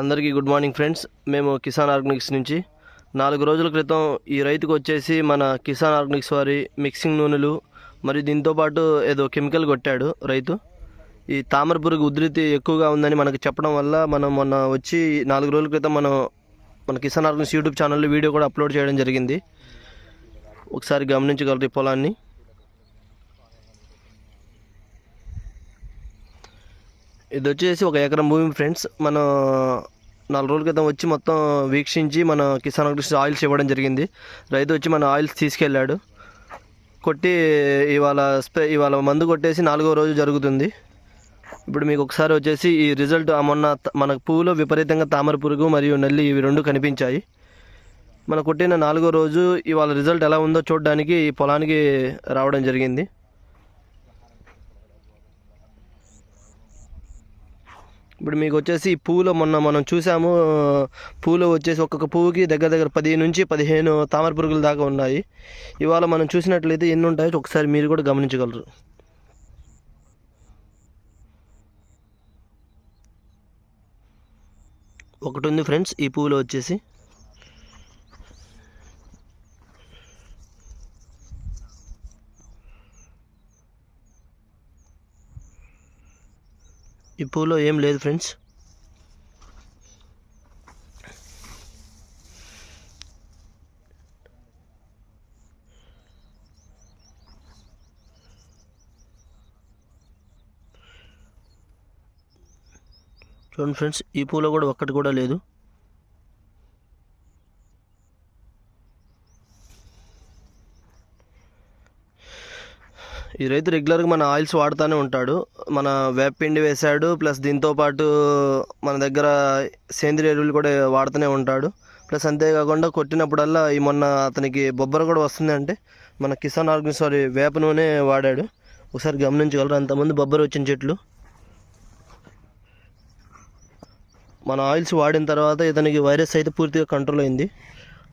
అందరికీ good morning friends. మేము Kisan Organics నుంచి. నాలుగు రోజుల క్రితం ఈ రైతుకు వచ్చేసి మన కిసాన్ ఆర్గానిక్స్ వారి మిక్సింగ్ నూనెలు మరియు దీంతోపాటు ఏదో కెమికల్ కొట్టాడు రైతు. ఈ తామర పురుగు ఉధృతి ఎక్కువగా ఉందని మనకు చెప్పడం వల్ల మనం మొన్న వచ్చి నాలుగు రోజుల క్రితం మనం మన కిసాన్ ఆర్గానిక్స్ యూట్యూబ్ ఛానల్లో వీడియో కూడా అప్లోడ్ చేయడం జరిగింది. ఒకసారి గమనించగలరు ఈ పొలాన్ని. ఇది వచ్చేసి ఒక ఎకరం భూమి ఫ్రెండ్స్ మనం నాలుగు రోజుల క్రితం వచ్చి మొత్తం వీక్షించి మన కిసాన్ కృష్ణ ఆయిల్స్ ఇవ్వడం జరిగింది. రైతు వచ్చి మన ఆయిల్స్ తీసుకెళ్ళాడు. కొట్టి ఇవాళ స్ప్రే ఇవాళ మందు కొట్టేసి నాలుగో రోజు జరుగుతుంది. ఇప్పుడు మీకు ఒకసారి వచ్చేసి ఈ రిజల్ట్ ఆ మొన్న మన పువ్వులో విపరీతంగా తామర పురుగు మరియు నల్లి ఇవి రెండు కనిపించాయి. మన కొట్టిన నాలుగో రోజు ఇవాళ రిజల్ట్ ఎలా ఉందో చూడడానికి ఈ పొలానికి రావడం జరిగింది. ఇప్పుడు మీకు వచ్చేసి ఈ మొన్న మనం చూసాము పూలు వచ్చేసి ఒక్కొక్క పువ్వుకి దగ్గర దగ్గర పది నుంచి పదిహేను తామర పురుగుల దాకా ఉన్నాయి. ఇవాళ మనం చూసినట్లయితే ఎన్ని ఉంటాయో ఒకసారి మీరు కూడా గమనించగలరు. ఒకటి ఉంది ఫ్రెండ్స్ ఈ పువ్వులో వచ్చేసి ఈ పూలో ఏం లేదు ఫ్రెండ్స్. చూడండి ఫ్రెండ్స్ ఈ పూలో కూడా ఒక్కటి కూడా లేదు. ఈ రైతు రెగ్యులర్గా మన ఆయిల్స్ వాడుతూనే ఉంటాడు. మన వేపిండి వేశాడు ప్లస్ దీంతో పాటు మన దగ్గర సేంద్రియ ఎరువులు కూడా వాడుతూనే ఉంటాడు. ప్లస్ అంతేకాకుండా కొట్టినప్పుడల్లా ఈ మొన్న అతనికి బొబ్బర కూడా వస్తుంది అంటే మన కిసాన్ ఆర్గన్ సారీ వేప నూనె వాడాడు. ఒకసారి గమనించగలరు? అంతమంది బొబ్బర వచ్చిన చెట్లు. మన ఆయిల్స్ వాడిన తర్వాత ఇతనికి వైరస్ అయితే పూర్తిగా కంట్రోల్ అయింది.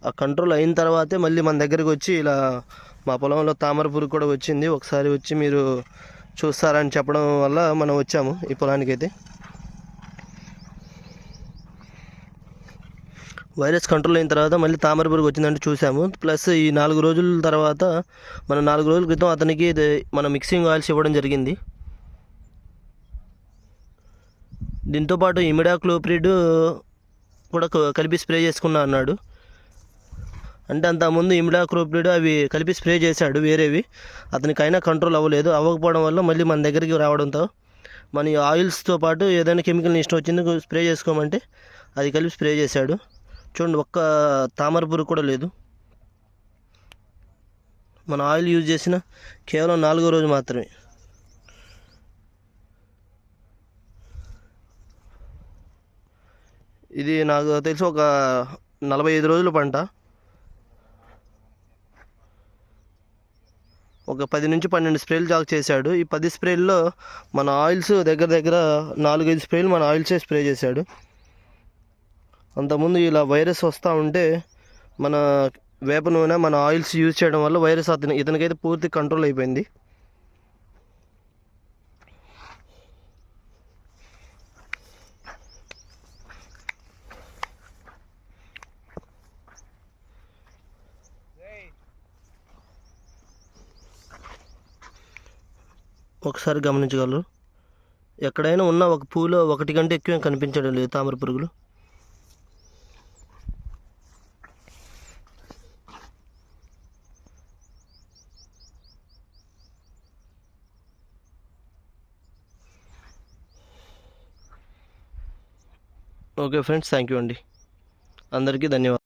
కంట్రోల్ అయిన తర్వాతే మళ్ళీ మన దగ్గరికి వచ్చి ఇలా మా పొలంలో తామర పురుగు కూడా వచ్చింది. ఒకసారి వచ్చి మీరు చూస్తారని చెప్పడం వల్ల మనం వచ్చాము ఈ పొలానికి అయితే వైరస్ కంట్రోల్ అయిన తర్వాత మళ్ళీ తామర పురుగు వచ్చిందంటే చూసాము. ప్లస్ ఈ నాలుగు రోజుల తర్వాత మన నాలుగు రోజుల క్రితం అతనికి ఇది మన మిక్సింగ్ ఆయిల్స్ ఇవ్వడం జరిగింది. దీంతోపాటు ఇమిడాక్లోప్రిడ్ కూడా క- కలిపి స్ప్రే చేసుకున్నా అన్నాడు. అంటే అంతకుముందు ఇమిడాక్లోప్రిడ్ అవి కలిపి స్ప్రే చేశాడు వేరేవి. అతనికి అయినా కంట్రోల్ అవ్వలేదు. అవ్వకపోవడం వల్ల మళ్ళీ మన దగ్గరికి రావడంతో మన ఆయిల్స్తో పాటు ఏదైనా కెమికల్ ఇష్టం వచ్చింది స్ప్రే చేసుకోమంటే అది కలిపి స్ప్రే చేశాడు. చూడండి ఒక్క తామర పురుగు కూడా లేదు. మన ఆయిల్ యూజ్ చేసిన కేవలం నాలుగో రోజు మాత్రమే. ఇది నాకు తెలిసి ఒక నలభై ఐదు రోజుల పంట. ఒక పది నుంచి పన్నెండు స్ప్రేలు జాక్ చేశాడు. ఈ పది స్ప్రేల్లో మన ఆయిల్స్ దగ్గర దగ్గర నాలుగైదు స్ప్రేలు మన ఆయిల్సే స్ప్రే చేశాడు. అంతకుముందు ఇలా వైరస్ వస్తూ ఉంటే మన వేప నూనె మన ఆయిల్స్ యూజ్ చేయడం వల్ల వైరస్ అతని ఇతనికైతే పూర్తి కంట్రోల్ అయిపోయింది. ఒకసారి గమనించగలరు. ఎక్కడైనా ఉన్న ఒక పూలో ఒకటి కంటే ఎక్కువ కనిపించడం లేదు తామర పురుగులు. ఓకే ఫ్రెండ్స్ థ్యాంక్ యూ అండి. అందరికీ ధన్యవాదాలు.